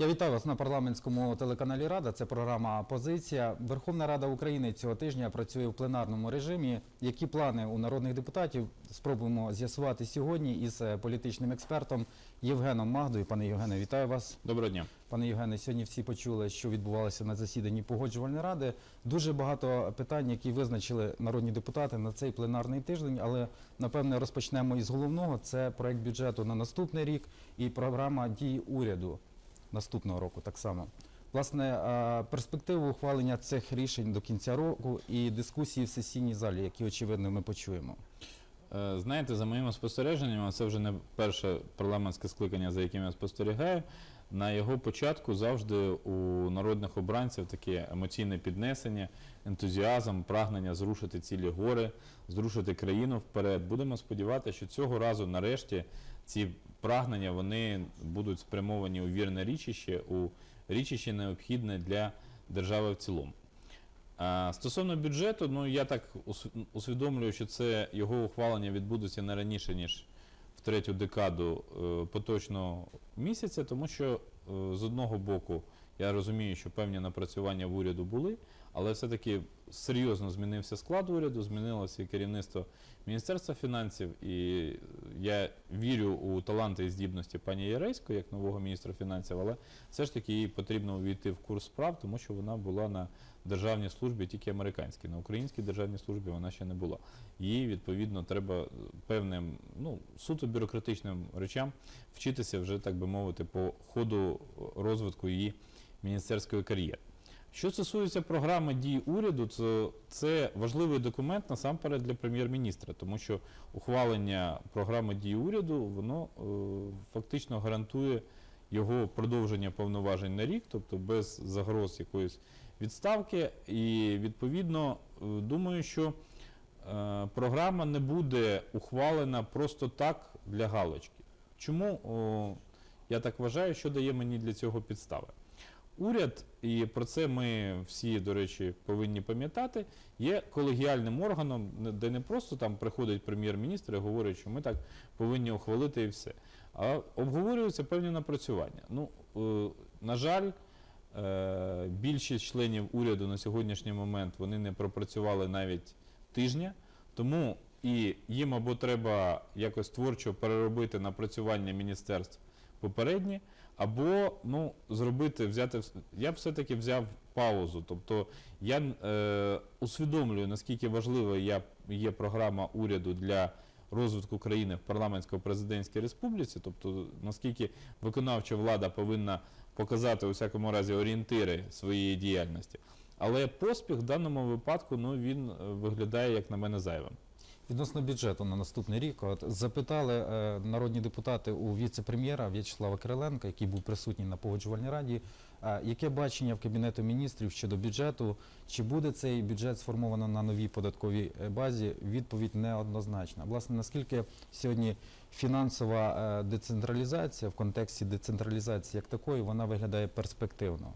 Я вітаю вас на парламентському телеканалі Рада. Це програма Позиція. Верховна Рада України цього тижня працює в пленарному режимі. Які плани у народних депутатів спробуємо з'ясувати сьогодні із е, політичним експертом Євгеном Магдою. Пане Євгене, вітаю вас. Доброго дня. Пане Євгене, сьогодні всі почули, що відбувалося на засіданні погоджувальної ради. Дуже багато питань, які визначили народні депутати на цей пленарний тиждень. Але напевне розпочнемо із головного: це проект бюджету на наступний рік і програма дій уряду наступного року. Так само. Власне, е, перспективу ухвалення цих рішень до кінця року і дискусії в сесійній залі, які очевидно ми почуємо. Е, Знаєте, за моїми спостереженнями, це вже не перше парламентське скликання, за яким я спостерігаю. На його початку завжди у народних обранців таке емоційне піднесення, ентузіазм, прагнення зрушити цілі гори, зрушити країну вперед. Будемо сподіватися, що цього разу, нарешті, ці прагнення вони будуть спрямовані у вірне річище, у річище необхідне для держави в цілому. Стосовно бюджету, ну я так ус- усвідомлюю, що це його ухвалення відбудеться не раніше, ніж в третю декаду е, поточного місяця, тому що е, з одного боку я розумію, що певні напрацювання в уряду були, але все-таки серйозно змінився склад уряду, змінилося і керівництво Міністерства фінансів, і я вірю у таланти і здібності пані Яресько як нового міністра фінансів, але все ж таки їй потрібно увійти в курс справ, тому що вона була на державній службі тільки американській. На українській державній службі вона ще не була. Їй відповідно треба певним ну суто бюрократичним речам вчитися вже так би мовити по ходу розвитку її міністерської кар'єри. Що стосується програми дій уряду, то це важливий документ насамперед для прем'єр-міністра, тому що ухвалення програми дій уряду воно е, фактично гарантує його продовження повноважень на рік, тобто без загроз якоїсь відставки. І відповідно е, думаю, що е, програма не буде ухвалена просто так для галочки. Чому я так вважаю, що дає мені для цього підстави? Уряд, і про це ми всі, до речі, повинні пам'ятати, є колегіальним органом, де не просто там приходить прем'єр-міністр і говорить, що ми так повинні ухвалити і все. А обговорюються певні напрацювання. Ну, е, на жаль, е, більшість членів уряду на сьогоднішній момент вони не пропрацювали навіть тижня, тому і їм або треба якось творчо переробити напрацювання міністерств попередні, або ну, зробити, взяти. Я все-таки взяв паузу. Тобто я е, усвідомлюю, наскільки важливою я- є програма уряду для розвитку країни в парламентсько-президентській республіці, тобто наскільки виконавча влада повинна показати у всякому разі орієнтири своєї діяльності. Але поспіх в даному випадку ну, він е, виглядає, як на мене, зайвим. Відносно бюджету на наступний рік, от запитали е, народні депутати у віце-прем'єра В'ячеслава Кириленка, який був присутній на погоджувальній раді, е, яке бачення в Кабінету міністрів щодо бюджету, чи буде цей бюджет сформовано на новій податковій е, базі? Відповідь неоднозначна. Власне, наскільки сьогодні фінансова е, децентралізація в контексті децентралізації як такої, вона виглядає перспективно?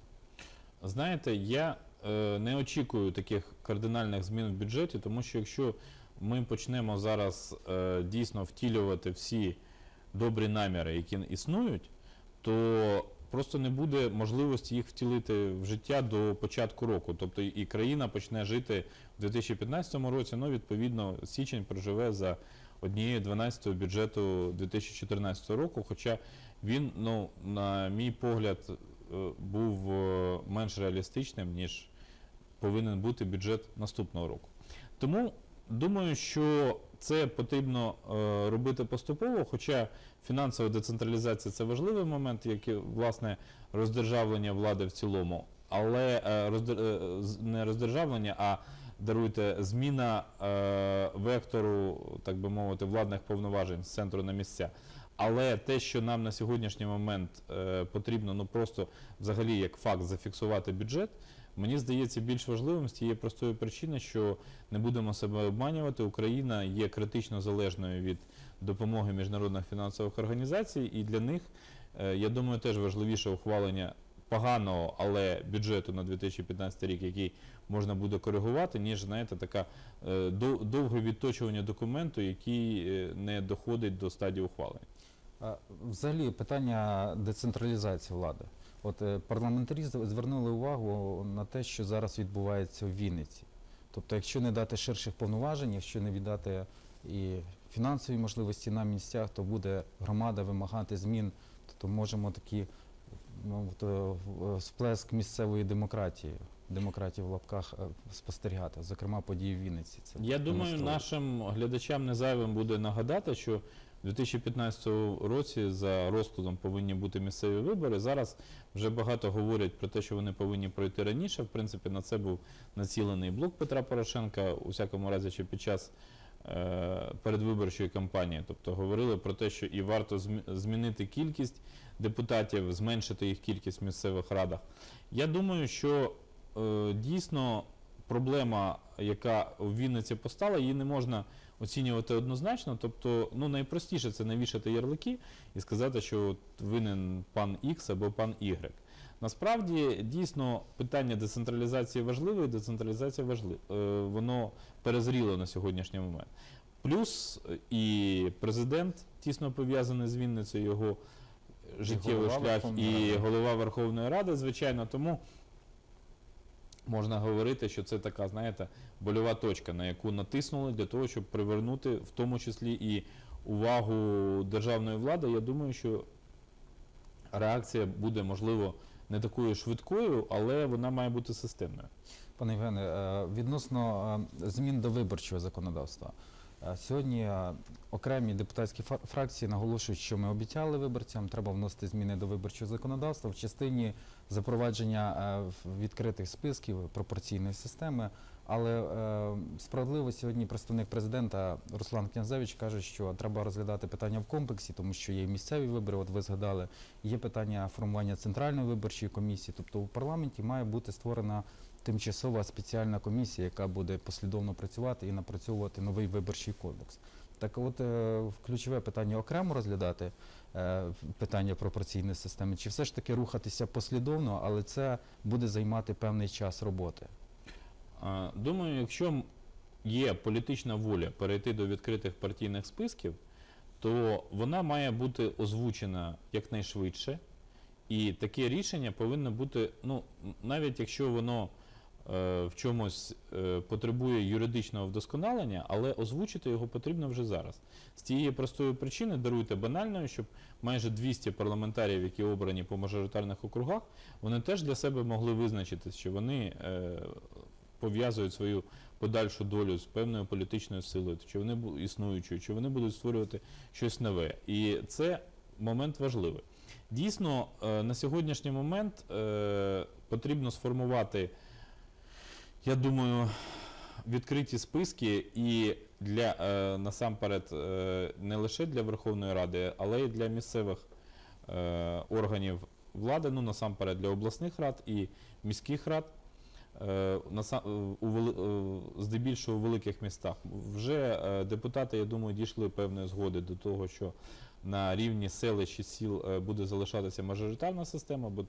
Знаєте, я е, не очікую таких кардинальних змін в бюджеті, тому що якщо ми почнемо зараз е, дійсно втілювати всі добрі наміри, які існують, то просто не буде можливості їх втілити в життя до початку року. Тобто і країна почне жити в 2015 році, ну відповідно січень проживе за однією 12 бюджету 2014 року, хоча він, ну, на мій погляд, е, був е, менш реалістичним, ніж повинен бути бюджет наступного року. Тому думаю, що це потрібно е, робити поступово, хоча фінансова децентралізація це важливий момент, як і власне роздержавлення влади в цілому, але е, е, не роздержавлення, а даруйте зміна вектору, так би мовити, владних повноважень з центру на місця. Але те, що нам на сьогоднішній момент потрібно, ну просто взагалі як факт зафіксувати бюджет, мені здається більш важливим з тієї простої причини, що не будемо себе обманювати. Україна є критично залежною від допомоги міжнародних фінансових організацій, і для них, е, я думаю, теж важливіше ухвалення поганого, але бюджету на 2015 рік, який можна буде коригувати, ніж знаєте, така е, довге відточування документу, який е, не доходить до стадії ухвалення. Взагалі питання децентралізації влади. От е, парламентарі звернули увагу на те, що зараз відбувається у Вінниці. Тобто, якщо не дати ширших повноважень, якщо не віддати і фінансові можливості на місцях, то буде громада вимагати змін, то можемо такі ну, то, сплеск місцевої демократії, демократії в лапках е, спостерігати, зокрема події в Вінниці. Це Я думаю, нашим глядачам не зайвим буде нагадати, що в 2015 році за розкладом повинні бути місцеві вибори. Зараз вже багато говорять про те, що вони повинні пройти раніше. В принципі, на це був націлений блок Петра Порошенка, у всякому разі, ще під час е, передвиборчої кампанії. Тобто говорили про те, що і варто змінити кількість депутатів, зменшити їх кількість в місцевих радах. Я думаю, що е, дійсно проблема, яка у Вінниці постала, її не можна оцінювати однозначно. Тобто, ну найпростіше це навішати ярлики і сказати, що от винен пан X або пан Y. Насправді дійсно питання децентралізації важливе, і децентралізація важлива. Воно перезріло на сьогоднішній момент. Плюс е, і президент тісно пов'язаний з Вінницею, його життєвий шлях, і голова Верховної Ради, звичайно. Тому можна говорити, що це така, знаєте, больова точка, на яку натиснули для того, щоб привернути в тому числі і увагу державної влади. Я думаю, що реакція буде, можливо, не такою швидкою, але вона має бути системною. Пане Євгене, е, відносно е, змін до виборчого законодавства. Е, Сьогодні е, окремі депутатські фракції наголошують, що ми обіцяли виборцям, треба вносити зміни до виборчого законодавства в частині запровадження е, відкритих списків пропорційної системи. Але справедливо сьогодні представник президента Руслан Князевич каже, що треба розглядати питання в комплексі, тому що є місцеві вибори. От ви згадали, є питання формування центральної виборчої комісії. Тобто у парламенті має бути створена тимчасова спеціальна комісія, яка буде послідовно працювати і напрацьовувати новий виборчий кодекс. Так от е, ключове питання окремо розглядати е, питання пропорційної системи, чи все ж таки рухатися послідовно, але це буде займати певний час роботи. Думаю, якщо є політична воля перейти до відкритих партійних списків, то вона має бути озвучена якнайшвидше. І таке рішення повинно бути, ну, навіть якщо воно в чомусь е, потребує юридичного вдосконалення, але озвучити його потрібно вже зараз. З тієї простої причини даруйте банальною, щоб майже 200 парламентарів, які обрані по мажоритарних округах, вони теж для себе могли визначити, що вони е, пов'язують свою подальшу долю з певною політичною силою, чи вони існуючою, чи вони будуть створювати щось нове. І це момент важливий. Дійсно, е, на сьогоднішній момент е, потрібно сформувати, я думаю, відкриті списки і для е, насамперед е, не лише для Верховної Ради, але й для місцевих е, органів влади, ну насамперед для обласних рад і міських рад. Здебільшого у великих містах. Вже е, депутати, я думаю, дійшли певної згоди до того, що на рівні селищ і сіл е, буде залишатися мажоритарна система, бо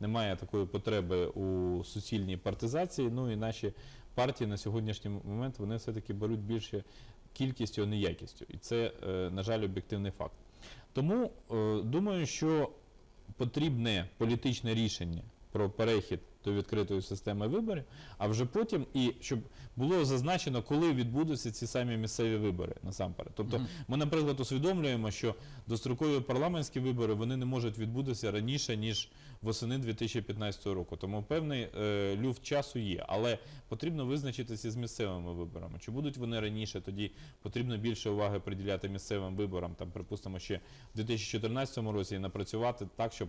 немає такої потреби у суцільній партизації. Ну і наші партії на сьогоднішній момент вони все-таки беруть більше кількістю, а не якістю. І це, е, на жаль, об'єктивний факт. Тому е, думаю, що потрібне політичне рішення про перехід до відкритої системи виборів, а вже потім і щоб було зазначено, коли відбудуться ці самі місцеві вибори насамперед. Тобто, ми, наприклад, усвідомлюємо, що дострокові парламентські вибори вони не можуть відбутися раніше ніж восени 2015 року. Тому певний е, люфт часу є, але потрібно визначитися з місцевими виборами. Чи будуть вони раніше? Тоді потрібно більше уваги приділяти місцевим виборам. Там, припустимо, ще в 2014 році і напрацювати так, щоб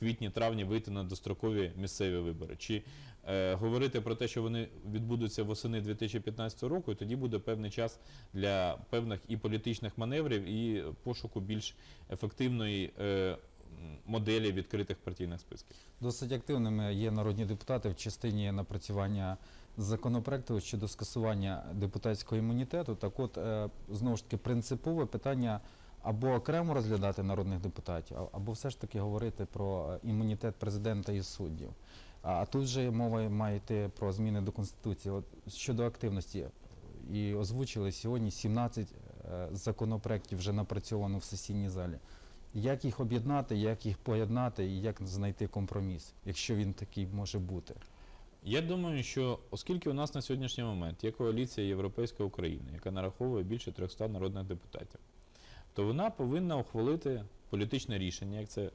квітні-травні вийти на дострокові місцеві вибори. Чи е, говорити про те, що вони відбудуться восени 2015 року, і тоді буде певний час для певних і політичних маневрів, і пошуку більш ефективної е, моделі відкритих партійних списків. Досить активними є народні депутати в частині напрацювання законопроекту щодо скасування депутатського імунітету. Так от, е, знову ж таки, принципове питання або окремо розглядати народних депутатів, або все ж таки говорити про е, імунітет президента і суддів. А тут же мова має йти про зміни до Конституції. От щодо активності, і озвучили сьогодні 17 е, законопроєктів вже напрацьовано в сесійній залі. Як їх об'єднати, як їх поєднати і як знайти компроміс, якщо він такий може бути? Я думаю, що оскільки у нас на сьогоднішній момент є коаліція Європейська України, яка нараховує більше 300 народних депутатів, то вона повинна ухвалити політичне рішення, як це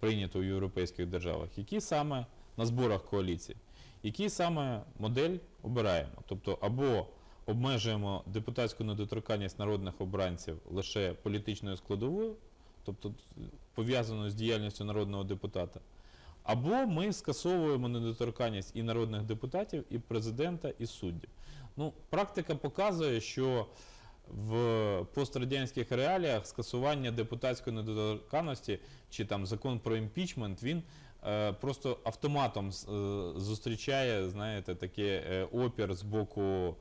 прийнято у європейських державах, які саме на зборах коаліції, які саме модель обираємо. Тобто або обмежуємо депутатську недоторканність народних обранців лише політичною складовою, тобто пов'язаною з діяльністю народного депутата, або ми скасовуємо недоторканність і народних депутатів, і президента, і суддів. Ну, практика показує, що в пострадянських реаліях скасування депутатської недоторканності чи там закон про імпічмент, він е, просто автоматом е, зустрічає, знаєте, таке е, опір з боку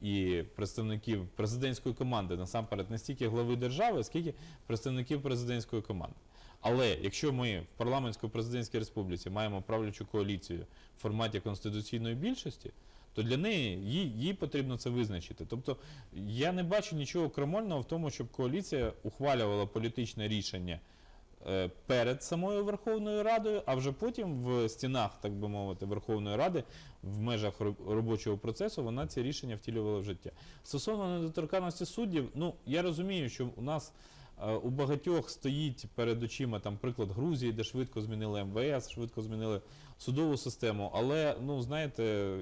і представників президентської команди, насамперед не стільки глави держави, скільки представників президентської команди. Але якщо ми в парламентсько-президентській республіці маємо правлячу коаліцію в форматі конституційної більшості, то для неї їй, їй потрібно це визначити. Тобто я не бачу нічого крамольного в тому, щоб коаліція ухвалювала політичне рішення е, перед самою Верховною Радою, а вже потім в стінах, так би мовити, Верховної Ради, в межах робочого процесу, вона ці рішення втілювала в життя. Стосовно недоторканності суддів, ну я розумію, що у нас у багатьох стоїть перед очима там приклад Грузії, де швидко змінили МВС, швидко змінили судову систему. Але ну знаєте,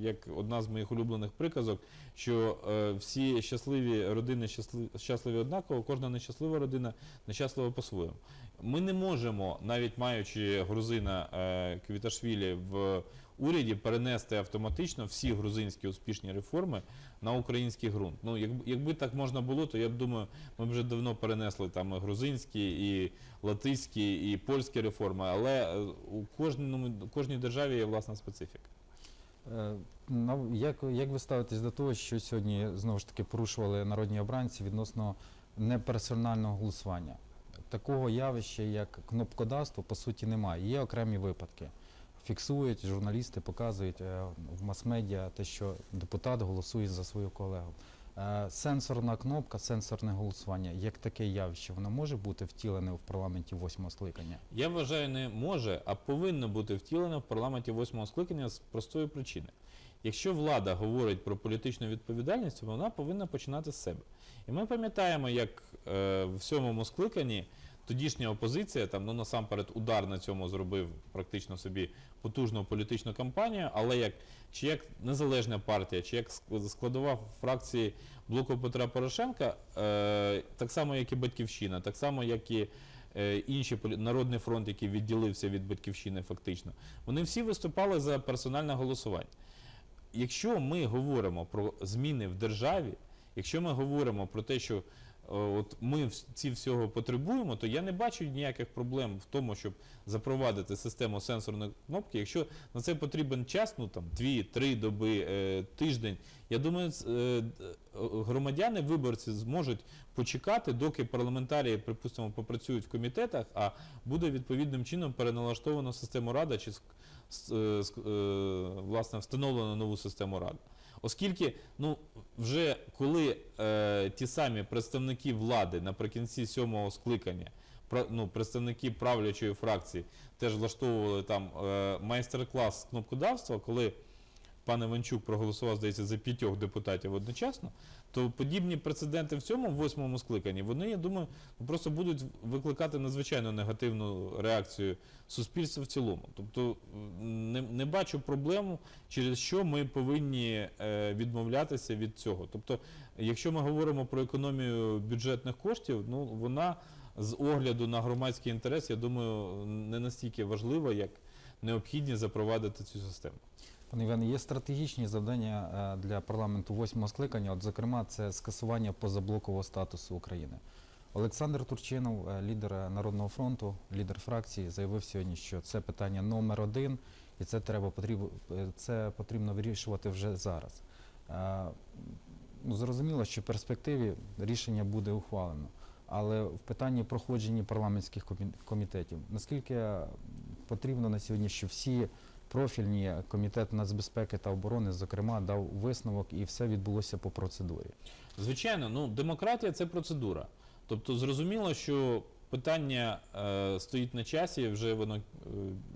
як одна з моїх улюблених приказок, що е, всі щасливі родини щасливі, щасливі однаково, кожна нещаслива родина нещаслива по-своєму. Ми не можемо, навіть маючи грузина е, Квіташвілі в уряді, перенести автоматично всі грузинські успішні реформи на український ґрунт. Ну, якби, якби так можна було, то я б думаю, ми б вже давно перенесли там грузинські, і латиські, і польські реформи, але е, у кожному, кожній державі є власна специфіка. Е, Як, як ви ставитесь до того, що сьогодні знову ж таки порушували народні обранці відносно неперсонального голосування? Такого явища, як кнопкодавство, по суті, немає. Є окремі випадки. Фіксують, журналісти показують е, в мас-медіа те, що депутат голосує за свою колегу. Е, Сенсорна кнопка, сенсорне голосування, як таке явище, воно може бути втілене в парламенті восьмого скликання? Я вважаю, не може, а повинно бути втілено в парламенті восьмого скликання з простої причини. Якщо влада говорить про політичну відповідальність, вона повинна починати з себе. І ми пам'ятаємо, як е, в сьомому скликанні тодішня опозиція, там, ну насамперед удар на цьому зробив практично собі потужну політичну кампанію, але як чи як незалежна партія, чи як складова фракції блоку Петра Порошенка, е, так само як і Батьківщина, так само як і е, інші Народний фронт, який відділився від батьківщини, фактично, вони всі виступали за персональне голосування. Якщо ми говоримо про зміни в державі, якщо ми говоримо про те, що от ми ці всього потребуємо, то я не бачу ніяких проблем в тому, щоб запровадити систему сенсорної кнопки. Якщо на це потрібен час, ну там дві-три доби, е, тиждень, я думаю, е, е, громадяни, виборці зможуть почекати, доки парламентарії, припустимо, попрацюють в комітетах, а буде відповідним чином переналаштовано систему рада чи е, е, власне встановлено нову систему ради. Оскільки ну, вже коли е, ті самі представники влади наприкінці сьомого скликання, пра- ну, представники правлячої фракції теж влаштовували там е, майстер-клас кнопкодавства, коли пан Іванчук проголосував, здається, за п'ятьох депутатів одночасно, то подібні прецеденти в цьому восьмому скликанні, вони, я думаю, просто будуть викликати надзвичайно негативну реакцію суспільства в цілому. Тобто не, не бачу проблему, через що ми повинні е, відмовлятися від цього. Тобто, якщо ми говоримо про економію бюджетних коштів, ну вона з огляду на громадський інтерес, я думаю, не настільки важлива, як необхідність запровадити цю систему. Пане Іване, є стратегічні завдання е, для парламенту восьмого скликання. От, зокрема, це скасування позаблокового статусу України. Олександр Турчинов, е, лідер е, Народного фронту, лідер фракції, заявив сьогодні, що це питання номер один, і це треба потрібно, це потрібно вирішувати вже зараз. Ну, зрозуміло, що в перспективі рішення буде ухвалено. Але в питанні проходження парламентських комітетів, наскільки потрібно на сьогодні, що всі профільні комітет нацбезпеки та оборони, зокрема, дав висновок і все відбулося по процедурі. Звичайно, ну демократія це процедура. Тобто зрозуміло, що питання е, стоїть на часі, вже воно е,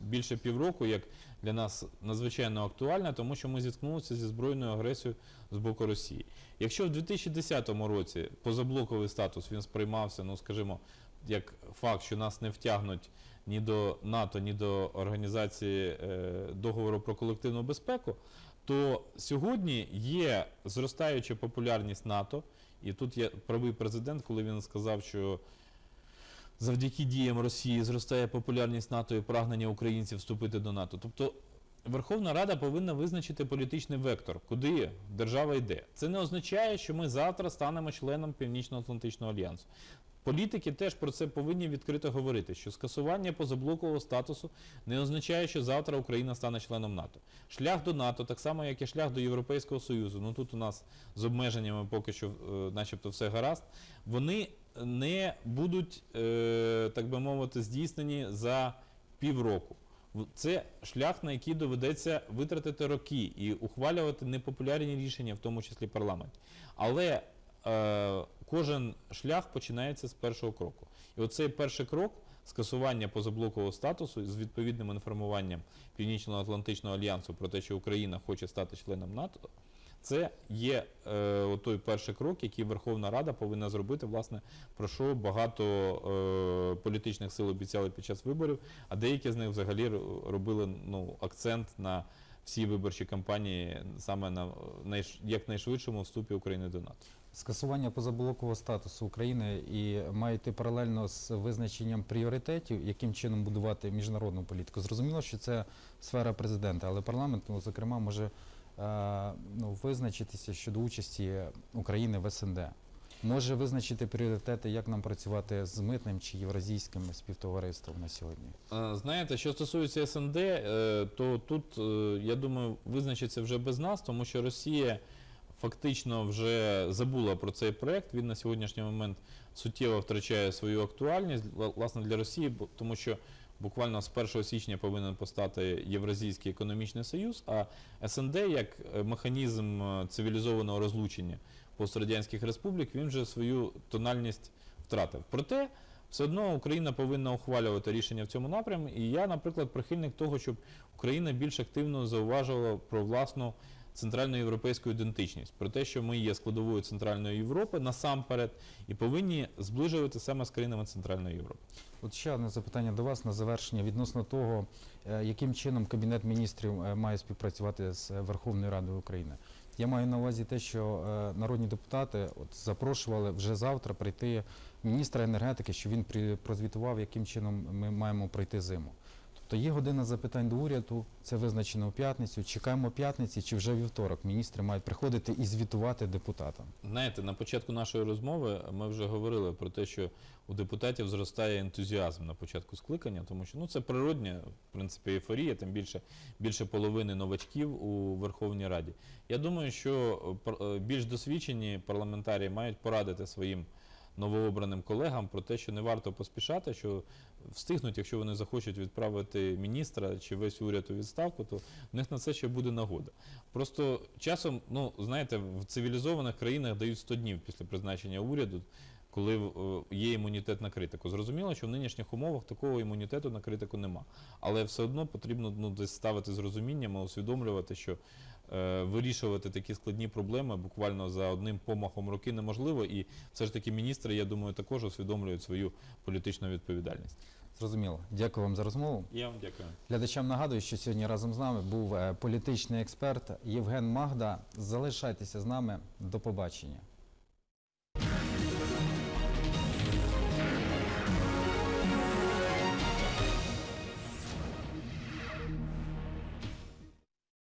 більше півроку, як для нас надзвичайно актуальне, тому що ми зіткнулися зі збройною агресією з боку Росії. Якщо в 2010 році позаблоковий статус він сприймався, ну скажімо, як факт, що нас не втягнуть ні до НАТО, ні до організації е, договору про колективну безпеку, то сьогодні є зростаюча популярність НАТО, і тут є правий президент, коли він сказав, що завдяки діям Росії зростає популярність НАТО і прагнення українців вступити до НАТО. Тобто Верховна Рада повинна визначити політичний вектор, куди держава йде. Це не означає, що ми завтра станемо членом Північно-Атлантичного альянсу. Політики теж про це повинні відкрито говорити, що скасування позаблокового статусу не означає, що завтра Україна стане членом НАТО. Шлях до НАТО, так само як і шлях до Європейського Союзу, ну тут у нас з обмеженнями поки що, е, начебто, все гаразд. Вони не будуть, е, так би мовити, здійснені за півроку. Це шлях, на який доведеться витратити роки і ухвалювати непопулярні рішення, в тому числі парламент. Але е, кожен шлях починається з першого кроку. І оцей перший крок скасування позаблокового статусу з відповідним інформуванням Північно-Атлантичного альянсу про те, що Україна хоче стати членом НАТО. Це є е, той перший крок, який Верховна Рада повинна зробити, власне, про що багато е, політичних сил обіцяли під час виборів, а деякі з них взагалі робили ну, акцент на всі виборчі кампанії саме на найш, якнайшвидшому вступі України до НАТО. Скасування позаблокового статусу України і має йти паралельно з визначенням пріоритетів, яким чином будувати міжнародну політику. Зрозуміло, що це сфера президента, але парламент, ну, зокрема, може е, ну, визначитися щодо участі України в СНД. Може визначити пріоритети, як нам працювати з митним чи євразійським співтовариством на сьогодні. Е, Знаєте, що стосується СНД, е, то тут, е, я думаю, визначиться вже без нас, тому що Росія фактично вже забула про цей проект. Він на сьогоднішній момент суттєво втрачає свою актуальність власне для Росії, тому що буквально з 1 січня повинен постати Євразійський економічний союз, а СНД як е, механізм е, цивілізованого розлучення пострадянських республік, він вже свою тональність втратив. Проте все одно Україна повинна ухвалювати рішення в цьому напрямку. І я, наприклад, прихильник того, щоб Україна більш активно зауважувала про власну центральноєвропейську ідентичність, про те, що ми є складовою Центральної Європи насамперед, і повинні зближувати саме з країнами Центральної Європи. От ще одне запитання до вас на завершення відносно того, е, яким чином Кабінет міністрів е, має співпрацювати з Верховною Радою України. Я маю на увазі те, що е, народні депутати от запрошували вже завтра прийти міністра енергетики, що він прозвітував, яким чином ми маємо пройти зиму. Тобто є година запитань до уряду, це визначено у п'ятницю. Чекаємо п'ятниці чи вже вівторок. Міністри мають приходити і звітувати депутатам. Знаєте, на початку нашої розмови ми вже говорили про те, що у депутатів зростає ентузіазм на початку скликання, тому що ну це природня, в принципі, ейфорія, тим більше більше половини новачків у Верховній Раді. Я думаю, що е, е, більш досвідчені парламентарії мають порадити своїм новообраним колегам про те, що не варто поспішати, що встигнуть, якщо вони захочуть відправити міністра чи весь уряд у відставку, то в них на це ще буде нагода. Просто часом, ну знаєте, в цивілізованих країнах дають 100 днів після призначення уряду, коли е, є імунітет на критику. Зрозуміло, що в нинішніх умовах такого імунітету на критику нема. Але все одно потрібно ну, десь ставити з розумінням усвідомлювати, що е, вирішувати такі складні проблеми буквально за одним помахом руки неможливо. І все ж таки міністри, я думаю, також усвідомлюють свою політичну відповідальність. Зрозуміло. Дякую вам за розмову. Я вам дякую. Глядачам нагадую, що сьогодні разом з нами був е, політичний експерт Євген Магда. Залишайтеся з нами. До побачення.